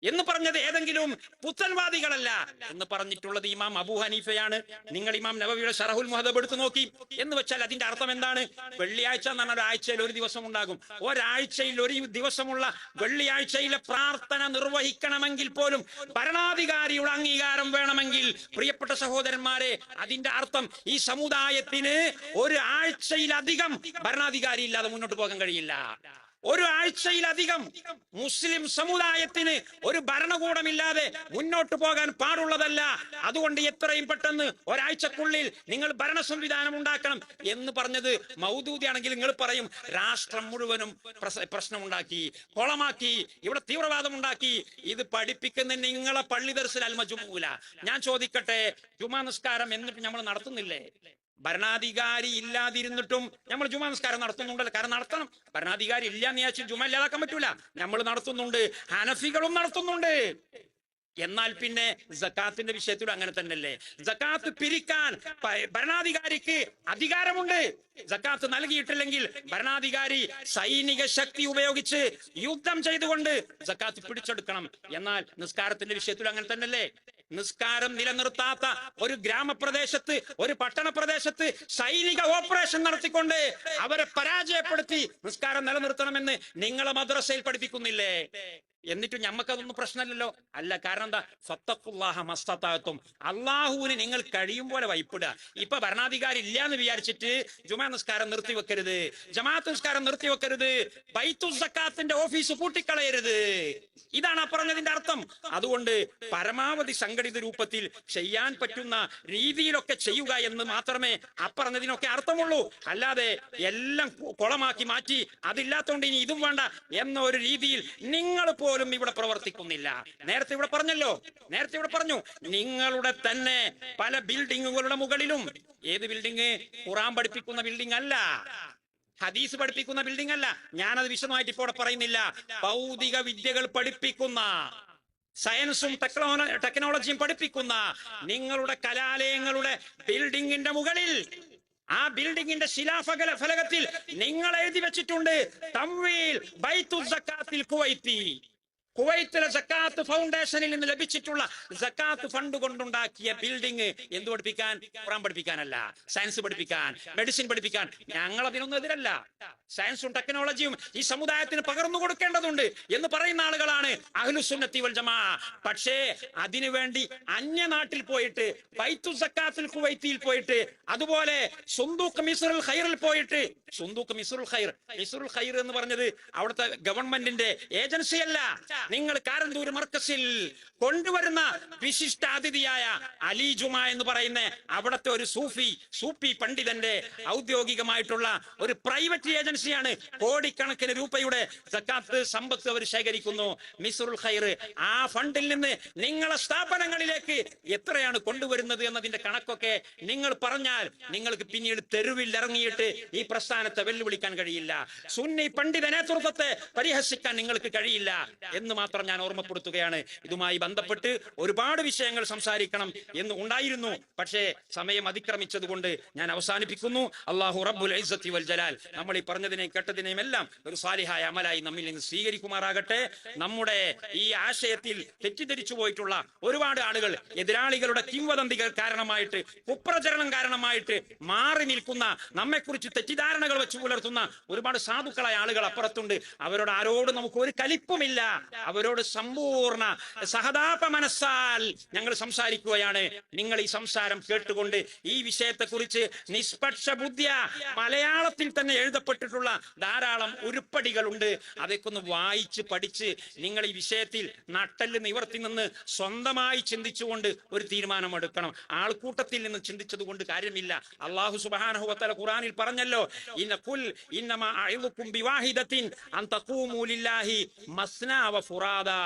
Speaker 1: എന്ന് പറഞ്ഞത് ഏതെങ്കിലും പുത്തൻവാദികളല്ല എന്ന് പറഞ്ഞിട്ടുള്ളത് ഇമാം അബൂ ഹനീഫയാണ്. നിങ്ങൾ ഇമാം നബവിയുടെ ഷറഹുൽ മുഹദബ് എടുത്തു നോക്കി. എന്ന് വെച്ചാൽ അതിന്റെ അർത്ഥം എന്താണ്? വെള്ളിയാഴ്ച എന്ന് പറഞ്ഞാൽ ഒരാഴ്ചയിൽ ഒരു ദിവസം ഉണ്ടാകും. ഒരാഴ്ചയിൽ ഒരു ദിവസമുള്ള വെള്ളിയാഴ്ചയിലെ പ്രാർത്ഥന നിർവഹിക്കണമെങ്കിൽ പോലും ഭരണാധികാരിയുടെ അംഗീകാരം വേണമെങ്കിൽ പ്രിയപ്പെട്ട സഹോദരന്മാരെ അതിന്റെ അർത്ഥം ഈ സമുദായത്തിന് ഒരു ആഴ്ചയിലധികം ഭരണാധികാരി ഇല്ലാതെ മുന്നോട്ട് പോകാൻ കഴിയില്ല. ഒരു ആഴ്ചയിലധികം മുസ്ലിം സമുദായത്തിന് ഒരു ഭരണകൂടമില്ലാതെ മുന്നോട്ട് പോകാൻ പാടുള്ളതല്ല. അതുകൊണ്ട് എത്രയും പെട്ടെന്ന് ഒരാഴ്ചക്കുള്ളിൽ നിങ്ങൾ ഭരണ സംവിധാനം ഉണ്ടാക്കണം എന്ന് പറഞ്ഞത് മൗദൂദിയാണെങ്കിൽ നിങ്ങൾ പറയും രാഷ്ട്രം മുഴുവനും പ്രശ്നമുണ്ടാക്കി കൊളമാക്കി ഇവിടെ തീവ്രവാദം ഉണ്ടാക്കി ഇത് പഠിപ്പിക്കുന്ന നിങ്ങളെ പള്ളി ദർശന അൽമജുമൂല ഞാൻ ചോദിക്കട്ടെ ജുമാ നിസ്കാരം എന്നിട്ട് നമ്മൾ നടത്തുന്നില്ലേ? ഭരണാധികാരി ഇല്ലാതിരുന്നിട്ടും നമ്മൾ ജുമാ നമസ്കാരം നടത്തുന്നുണ്ടല്ലോ കാരണം നടത്തണം. ഭരണാധികാരി ഇല്ല എന്ന് വിചാരിച്ച് ജുമ ഇല്ലാതാക്കാൻ പറ്റൂല. നമ്മൾ നടത്തുന്നുണ്ട്. ഹനഫികളും നടത്തുന്നുണ്ട്. എന്നാൽ പിന്നെ ജക്കാത്തിന്റെ വിഷയത്തിലും അങ്ങനെ തന്നെയല്ലേ? ജക്കാത്ത് പിരിക്കാൻ ഭരണാധികാരിക്ക് അധികാരമുണ്ട്. ജക്കാത്ത് നൽകിയിട്ടില്ലെങ്കിൽ ഭരണാധികാരി സൈനിക ശക്തി ഉപയോഗിച്ച് യുദ്ധം ചെയ്തുകൊണ്ട് ജക്കാത്ത് പിടിച്ചെടുക്കണം. എന്നാൽ നിസ്കാരത്തിന്റെ വിഷയത്തിലും അങ്ങനെ തന്നെയല്ലേ? നിസ്കാരം നിലനിർത്താത്ത ഒരു ഗ്രാമപ്രദേശത്ത് ഒരു പട്ടണ പ്രദേശത്ത് സൈനിക ഓപ്പറേഷൻ നടത്തിക്കൊണ്ട് അവരെ പരാജയപ്പെടുത്തി നിസ്കാരം നിലനിർത്തണമെന്ന് നിങ്ങളെ മദ്രസയിൽ പഠിപ്പിക്കുന്നില്ലേ? എന്നിട്ട് ഞമ്മക്കതൊന്നും പ്രശ്നമല്ലല്ലോ. അല്ല കാരണം എന്താ? ഫത്തഖുല്ലാഹ മസ്തത്താത്തും അള്ളാഹുവിന് നിങ്ങൾ കഴിയും പോലെ വൈപ്പിടുക. ഇപ്പൊ ഭരണാധികാരി ഇല്ല എന്ന് വിചാരിച്ചിട്ട് ജുമാ നിസ്കാരം നിർത്തിവെക്കരുത്. ജമാഅത്ത് നിസ്കാരം നിർത്തിവെക്കരുത്. ബൈത്തു സക്കാത്തിന്റെ ഓഫീസ് കൂട്ടിക്കളയരുത് ഇതാണ് പറഞ്ഞതിന്റെ അർത്ഥം. അതുകൊണ്ട് പരമാവധി സംഘടിത രൂപത്തിൽ ചെയ്യാൻ പറ്റുന്ന രീതിയിലൊക്കെ ചെയ്യുക എന്ന് മാത്രമേ അപ്പറഞ്ഞതിനൊക്കെ അർത്ഥമുള്ളൂ. അല്ലാതെ എല്ലാം കുളമാക്കി മാറ്റി അതില്ലാത്തോണ്ട് ഇനി ഇതും വേണ്ട എന്ന ഒരു രീതിയിൽ നിങ്ങൾ പോലും ഇവിടെ പ്രവർത്തിക്കുന്നില്ല. നേരത്തെ ഇവിടെ പറഞ്ഞല്ലോ. നേരത്തെ ഇവിടെ പറഞ്ഞു നിങ്ങളുടെ തന്നെ പല ബിൽഡിങ്ങുകളുടെ മുകളിലും ഏത് ബിൽഡിങ്? ഖുറാൻ പഠിപ്പിക്കുന്ന ബിൽഡിംഗ് അല്ല ഹദീസ് പഠിപ്പിക്കുന്ന ബിൽഡിംഗ് അല്ല ഞാനത് വിശദമായിട്ട് ഇപ്പോൾ പറയുന്നില്ല. ഭൗതിക വിദ്യകൾ പഠിപ്പിക്കുന്ന സയൻസും ടെക്നോളജിയും പഠിപ്പിക്കുന്ന നിങ്ങളുടെ കലാലയങ്ങളുടെ ബിൽഡിങ്ങിന്റെ മുകളിൽ ആ ബിൽഡിങ്ങിന്റെ ശിലാഫല ഫലകത്തിൽ നിങ്ങൾ എഴുതി വെച്ചിട്ടുണ്ട് തമ്മിൽ സക്കാത്തിൽ കുവൈത്തി. കുവൈത്തിലെ സക്കാത്ത് ഫൗണ്ടേഷനിൽ നിന്ന് ലഭിച്ചിട്ടുള്ള സക്കാത്ത് ഫണ്ട് കൊണ്ടുണ്ടാക്കിയ ബിൽഡിംഗ് എന്ത് പഠിപ്പിക്കാൻ? ഖുറാൻ പഠിപ്പിക്കാനല്ല. സയൻസ് പഠിപ്പിക്കാൻ. മെഡിസിൻ പഠിപ്പിക്കാൻ. ഞങ്ങൾ അതിനൊന്നും എതിരല്ല. സയൻസും ടെക്നോളജിയും ഈ സമുദായത്തിന് പകർന്നു കൊടുക്കേണ്ടതുണ്ട് എന്ന് പറയുന്ന ആളുകളാണ് അഹ്ലുസുന്നത്തി വൽ ജമാ. പക്ഷേ അതിനുവേണ്ടി അന്യനാട്ടിൽ പോയിട്ട് ബൈത്തു സക്കാത്തിൽ കുവൈത്തിയിൽ പോയിട്ട് അതുപോലെ സുന്ദൂക്ക് മിസ്റുൽ ഖൈറിൽ പോയിട്ട് സുന്ദൂക്ക് മിസ്റുൽ ഖൈർ. മിസ്റുൽ ഖൈർ എന്ന് പറഞ്ഞത് അവിടുത്തെ ഗവൺമെന്റിന്റെ ഏജൻസി അല്ല നിങ്ങൾ കാരന്തൂർ മർക്കസിൽ കൊണ്ടുവരുന്ന വിശിഷ്ട അതിഥിയായ അലി ജുമ എന്ന് പറയുന്ന അവിടുത്തെ ഒരു സൂഫി സൂഫി പണ്ഡിതന്റെ ഔദ്യോഗികമായിട്ടുള്ള ഒരു പ്രൈവറ്റ് ഏജൻസിയാണ് കോടിക്കണക്കിന് രൂപയുടെ സക്കാത്ത് സമ്പത്ത് അവർ ശേഖരിക്കുന്നു. മിസുറുൽ ഖൈർ ആ ഫണ്ടിൽ നിന്ന് നിങ്ങളെ സ്ഥാപനങ്ങളിലേക്ക് എത്രയാണ് കൊണ്ടുവരുന്നത് എന്നതിന്റെ കണക്കൊക്കെ നിങ്ങൾ പറഞ്ഞാൽ നിങ്ങൾക്ക് പിന്നീട് തെരുവിൽ ഇറങ്ങിയിട്ട് ഈ പ്രസ്ഥാനത്തെ വെല്ലുവിളിക്കാൻ കഴിയില്ല. സുന്നി പണ്ഡിത നേതൃത്വത്തെ പരിഹസിക്കാൻ നിങ്ങൾക്ക് കഴിയില്ല എന്ന് മാത്രം ഞാൻ ഓർമ്മപ്പെടുത്തുകയാണ്. ഇതുമായി ബന്ധപ്പെട്ട് ഒരുപാട് വിഷയങ്ങൾ സംസാരിക്കണം എന്ന് ഉണ്ടായിരുന്നു. പക്ഷേ സമയം അതിക്രമിച്ചതുകൊണ്ട് ഞാൻ അവസാനിപ്പിക്കുന്നു. അള്ളാഹു റബ്ബുൽ ഇസ്സത്തി വൽ ജലാൽ നമ്മൾ ഈ പറഞ്ഞതിനെയും കേട്ടതിനെയും എല്ലാം ഒരു സാലിഹായ അമലായി നമ്മിൽ നിന്ന് സ്വീകരിക്കുമാറാകട്ടെ. നമ്മുടെ ഈ ആശയത്തിൽ തെറ്റിദ്ധരിച്ചു പോയിട്ടുള്ള ഒരുപാട് ആളുകൾ എതിരാളികളുടെ കിംവദന്തികൾ കാരണമായിട്ട് കുപ്രചരണം കാരണമായിട്ട് മാറി നിൽക്കുന്ന നമ്മെക്കുറിച്ച് തെറ്റിദ്ധാരണകൾ വെച്ച് പുലർത്തുന്ന ഒരുപാട് സാധുക്കളായ ആളുകൾ അപ്പുറത്തുണ്ട്. അവരോട് ആരോടും നമുക്ക് ഒരു കലിപ്പുമില്ല. അവരോട് സമ്പൂർണ സഹതാപ മനസ്സാൽ ഞങ്ങൾ സംസാരിക്കുകയാണ്. നിങ്ങൾ ഈ സംസാരം കേട്ടുകൊണ്ട് ഈ വിഷയത്തെ കുറിച്ച് നിഷ്പക്ഷ ബുദ്ധിയ മലയാളത്തിൽ തന്നെ എഴുതപ്പെട്ടിട്ടുള്ള ധാരാളം ഉരുപ്പടികളുണ്ട്. അതൊക്കെ ഒന്ന് വായിച്ച് പഠിച്ച് നിങ്ങൾ ഈ വിഷയത്തിൽ നട്ടൽ നിവർത്തി നിന്ന് സ്വന്തമായി ചിന്തിച്ചുകൊണ്ട് ഒരു തീരുമാനമെടുക്കണം. ആൾക്കൂട്ടത്തിൽ നിന്ന് ചിന്തിച്ചത് കൊണ്ട് കാര്യമില്ല. അള്ളാഹു സുബാനഹുവത്തല ഖുറാനിൽ പറഞ്ഞല്ലോ ഇന്ന കുൽ ഇന്നമാ അഇദുക്കും ബിവാഹിദത്തിൻ അൻ തഖൂമു ലില്ലാഹി മസ്നാ വ ഫുറാദാ.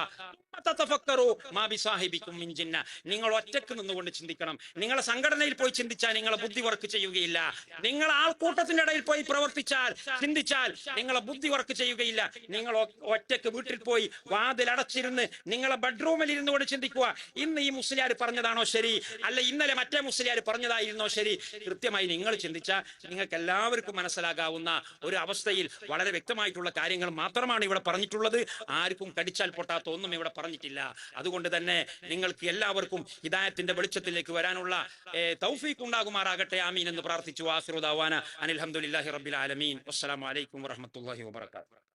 Speaker 1: നിങ്ങൾ ഒറ്റയ്ക്ക് നിന്നുകൊണ്ട് ചിന്തിക്കണം. നിങ്ങളെ സംഘടനയിൽ പോയി ചിന്തിച്ചാൽ നിങ്ങളെ ബുദ്ധി വർക്ക് ചെയ്യുകയില്ല. നിങ്ങൾ ആൾക്കൂട്ടത്തിന്റെ ഇടയിൽ പോയി പ്രവർത്തിച്ചാൽ ചിന്തിച്ചാൽ നിങ്ങളെ ബുദ്ധി വർക്ക് ചെയ്യുകയില്ല. നിങ്ങൾ ഒറ്റയ്ക്ക് വീട്ടിൽ പോയി വാതിൽ അടച്ചിരുന്ന് നിങ്ങളെ ബെഡ്റൂമിൽ ഇരുന്നുകൊണ്ട് ചിന്തിക്കുക. ഇന്ന് ഈ മുസ്ലിയാർ പറഞ്ഞതാണോ ശരി? അല്ല ഇന്നലെ മറ്റേ മുസ്ലിയാർ പറഞ്ഞതായിരുന്നോ ശരി? കൃത്യമായി നിങ്ങൾ ചിന്തിച്ചാൽ നിങ്ങൾക്ക് എല്ലാവർക്കും മനസ്സിലാകാവുന്ന ഒരു അവസ്ഥയിൽ വളരെ വ്യക്തമായിട്ടുള്ള കാര്യങ്ങൾ മാത്രമാണ് ഇവിടെ പറഞ്ഞിട്ടുള്ളത്. ആർക്കും കടിച്ചാൽ പൊട്ടാത്ത ഒന്നും ഇവിടെ പറഞ്ഞിട്ടില്ല. അതുകൊണ്ട് തന്നെ നിങ്ങൾക്ക് എല്ലാവർക്കും ഹിദായത്തിന്റെ വെളിച്ചത്തിലേക്ക് വരാനുള്ള തൗഫീഖ് ഉണ്ടാകുമാറാകട്ടെ. ആമീൻ എന്ന് പ്രാർത്ഥിച്ചു. ആസിറുദാവാന അനിൽഹമുല്ലാഹി റബ്ബിൽ ആലമീൻ. അസ്സലാമു അലൈക്കും വറഹ്മത്തുള്ളാഹി വബറകാതുഹു.